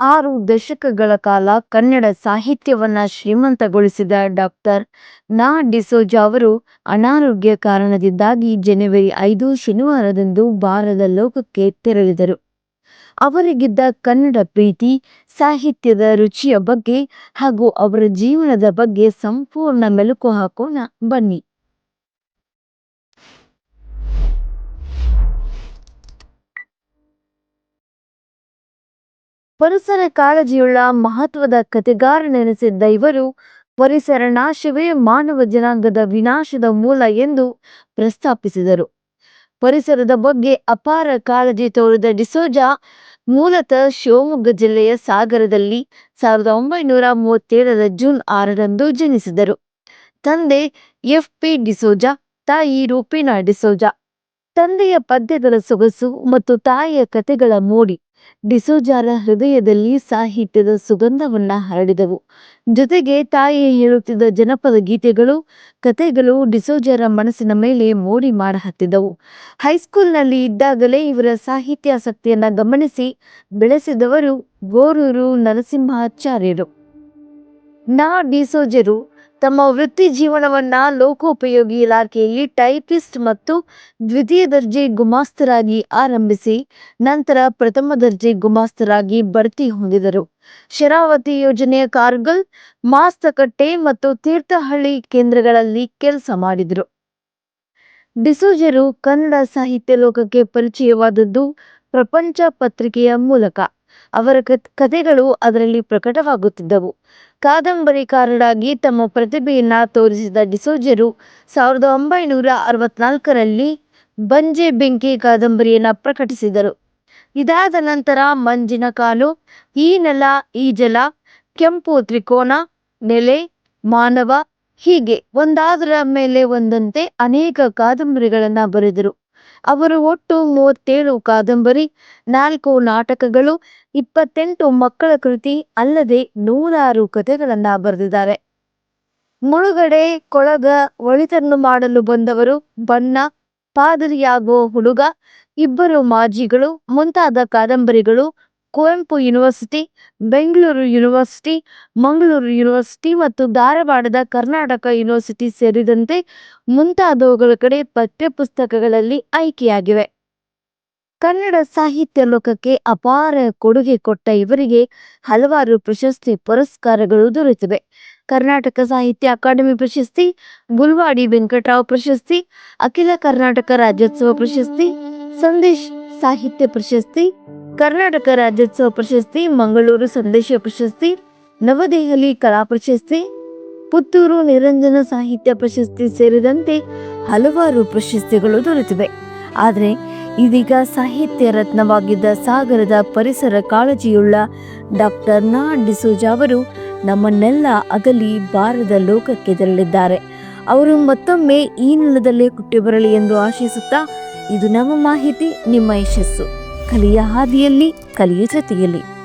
ಆರು ದಶಕಗಳ ಕಾಲ ಕನ್ನಡ ಸಾಹಿತ್ಯವನ್ನ ಶ್ರೀಮಂತಗೊಳಿಸಿದ ಡಾಕ್ಟರ್ ನಾ. ಡಿಸೋಜ ಅವರು ಅನಾರೋಗ್ಯ ಕಾರಣದಿಂದಾಗಿ ಜನವರಿ ಐದು ಶನಿವಾರದಂದು ಬಾರದ ಲೋಕಕ್ಕೆ ತೆರಳಿದರು. ಅವರಿಗಿದ್ದ ಕನ್ನಡ ಪ್ರೀತಿ, ಸಾಹಿತ್ಯದ ರುಚಿಯ ಬಗ್ಗೆ ಹಾಗೂ ಅವರ ಜೀವನದ ಬಗ್ಗೆ ಸಂಪೂರ್ಣ ಮೆಲುಕು ಹಾಕೋಣ ಬನ್ನಿ. ಪರಿಸರ ಕಾಳಜಿಯುಳ್ಳ ಮಹತ್ವದ ಕಥೆಗಾರನೆನಿಸಿದ್ದ ಇವರು ಪರಿಸರ ನಾಶವೇ ಮಾನವ ಜನಾಂಗದ ವಿನಾಶದ ಮೂಲ ಎಂದು ಪ್ರಸ್ತಾಪಿಸಿದರು. ಪರಿಸರದ ಬಗ್ಗೆ ಅಪಾರ ಕಾಳಜಿ ತೋರಿದ ಡಿಸೋಜಾ, ಮೂಲತಃ ಶಿವಮೊಗ್ಗ ಜಿಲ್ಲೆಯ ಸಾಗರದಲ್ಲಿ ಸಾವಿರದ ಒಂಬೈನೂರ ಮೂವತ್ತೇಳರ ಜೂನ್ ಆರರಂದು ಜನಿಸಿದರು. ತಂದೆ ಎಫ್. ಪಿ. ಡಿಸೋಜಾ, ತಾಯಿ ರೂಪಿನಾ ಡಿಸೋಜಾ. ತಂದೆಯ ಪದ್ಯಗಳ ಸೊಗಸು ಮತ್ತು ತಾಯಿಯ ಕಥೆಗಳ ಮೋಡಿ. ಡಿಸೋಜಾರ ಹೃದಯದಲ್ಲಿ ಸಾಹಿತ್ಯದ ಸುಗಂಧವನ್ನ ಹರಡಿದವು. ಜೊತೆಗೆ ತಾಯಿ ಹೇಳುತ್ತಿದ್ದ ಜನಪದ ಗೀತೆಗಳು, ಕಥೆಗಳು ಡಿಸೋಜರ ಮನಸ್ಸಿನ ಮೇಲೆ ಮೋಡಿ ಮಾಡಹತ್ತಿದ್ದವು ಹೈಸ್ಕೂಲ್ನಲ್ಲಿ ಇದ್ದಾಗಲೇ ಇವರ ಸಾಹಿತ್ಯಾಸಕ್ತಿಯನ್ನು ಗಮನಿಸಿ ಬೆಳೆಸಿದವರು ಗೋರೂರು ನರಸಿಂಹಾಚಾರ್ಯರು. ನಾ ಡಿಸೋಜರು ತಮ್ಮ ವೃತ್ತಿ ಜೀವನವನ್ನ ಲೋಕೋಪಯೋಗಿ ಇಲಾಖೆಯಲ್ಲಿ ಟೈಪಿಸ್ಟ್ ಮತ್ತು ದ್ವಿತೀಯ ದರ್ಜೆ ಗುಮಾಸ್ತರಾಗಿ ಆರಂಭಿಸಿ ನಂತರ ಪ್ರಥಮ ದರ್ಜೆ ಗುಮಾಸ್ತರಾಗಿ ಬಡ್ತಿ ಹೊಂದಿದರು. ಶರಾವತಿ ಯೋಜನೆಯ ಕಾರ್ಗಲ್, ಮಾಸ್ತಕಟ್ಟೆ ಮತ್ತು ತೀರ್ಥಹಳ್ಳಿ ಕೇಂದ್ರಗಳಲ್ಲಿ ಕೆಲಸ ಮಾಡಿದರು. ಡಿಸೋಜರು ಕನ್ನಡ ಸಾಹಿತ್ಯ ಲೋಕಕ್ಕೆ ಪರಿಚಯವಾದದ್ದು ಪ್ರಪಂಚ ಪತ್ರಿಕೆಯ ಮೂಲಕ. ಅವರ ಕಥೆಗಳು ಅದರಲ್ಲಿ ಪ್ರಕಟವಾಗುತ್ತಿದ್ದವು. ಕಾದಂಬರಿಕಾರರಾಗಿ ತಮ್ಮ ಪ್ರತಿಭೆಯನ್ನ ತೋರಿಸಿದ ಡಿಸೋಜರು ಸಾವಿರದ ಒಂಬೈನೂರ ಅರವತ್ನಾಲ್ಕರಲ್ಲಿ ಬಂಜೆ ಬೆಂಕಿ ಕಾದಂಬರಿಯನ್ನ ಪ್ರಕಟಿಸಿದರು. ಇದಾದ ನಂತರ ಮಂಜಿನ ಕಾಲು, ಈ ನೆಲ, ಈ ಜಲ, ಕೆಂಪು ತ್ರಿಕೋನ, ನೆಲೆ, ಮಾನವ ಹೀಗೆ ಒಂದಾದರ ಮೇಲೆ ಒಂದಂತೆ ಅನೇಕ ಕಾದಂಬರಿಗಳನ್ನ ಬರೆದರು. ಅವರು ಒಟ್ಟು ಮೂವತ್ತೇಳು ಕಾದಂಬರಿ, ನಾಲ್ಕು ನಾಟಕಗಳು, ಇಪ್ಪತ್ತೆಂಟು ಮಕ್ಕಳ ಕೃತಿ ಅಲ್ಲದೆ ನೂರಾರು ಕಥೆಗಳನ್ನ ಬರೆದಿದ್ದಾರೆ. ಮುಳುಗಡೆ ಕೊಳಗ ಒಳಿತನ್ನು ಮಾಡಲು ಬಂದವರು ಬಣ್ಣ, ಪಾದರಿಯಾಗುವ ಹುಡುಗ, ಇಬ್ಬರು ಮಾಜಿಗಳು, ಮುಂತಾದ ಕಾದಂಬರಿಗಳು Kuvempu university Bengaluru university Mangaluru university ಮತ್ತು ಧಾರವಾಡದ ಕರ್ನಾಟಕ ಯೂನಿವರ್ಸಿಟಿ ಸೇರಿದಂತೆ ಮುಂತಾದವುಗಳ ಕಡೆ ಪಠ್ಯಪುಸ್ತಕಗಳಲ್ಲಿ ಆಯ್ಕೆಯಾಗಿವೆ. ಕನ್ನಡ ಸಾಹಿತ್ಯ ಲೋಕಕ್ಕೆ ಅಪಾರ ಕೊಡುಗೆ ಕೊಟ್ಟ ಇವರಿಗೆ ಹಲವಾರು ಪ್ರಶಸ್ತಿ ಪುರಸ್ಕಾರಗಳು ದೊರೆತಿವೆ. ಕರ್ನಾಟಕ ಸಾಹಿತ್ಯ ಅಕಾಡೆಮಿ ಪ್ರಶಸ್ತಿ, ಗುಲ್ವಾಡಿ ವೆಂಕಟರಾವ್ ಪ್ರಶಸ್ತಿ, ಅಖಿಲ ಕರ್ನಾಟಕ ರಾಜ್ಯೋತ್ಸವ ಪ್ರಶಸ್ತಿ, ಸಂದೇಶ್ ಸಾಹಿತ್ಯ ಪ್ರಶಸ್ತಿ ಕರ್ನಾಟಕ ರಾಜ್ಯೋತ್ಸವ ಪ್ರಶಸ್ತಿ, ಮಂಗಳೂರು ಸಂದೇಶ ಪ್ರಶಸ್ತಿ, ನವದೆಹಲಿ ಕಲಾ ಪ್ರಶಸ್ತಿ, ಪುತ್ತೂರು ನಿರಂಜನ ಸಾಹಿತ್ಯ ಪ್ರಶಸ್ತಿ ಸೇರಿದಂತೆ ಹಲವಾರು ಪ್ರಶಸ್ತಿಗಳು ದೊರೆತಿವೆ. ಆದರೆ ಇದೀಗ ಸಾಹಿತ್ಯ ರತ್ನವಾಗಿದ್ದ ಸಾಗರದ ಪರಿಸರ ಕಾಳಜಿಯುಳ್ಳ ಡಾಕ್ಟರ್ ನಾ ಡಿಸೋಜ ಅವರು ನಮ್ಮನ್ನೆಲ್ಲ ಅಗಲಿ ಬಾರದ ಲೋಕಕ್ಕೆ ತೆರಳಿದ್ದಾರೆ. ಅವರು ಮತ್ತೊಮ್ಮೆ ಈ ನೆಲದಲ್ಲೇ ಹುಟ್ಟಿ ಬರಲಿ ಎಂದು ಆಶಿಸುತ್ತಾ, ಇದು ನಮ್ಮ ಮಾಹಿತಿ, ನಿಮ್ಮ ಯಶಸ್ಸು. ಕಲಿಯ ಹಾದಿಯಲ್ಲಿ ಕಲಿಯ ಜೊತೆಯಲ್ಲಿ.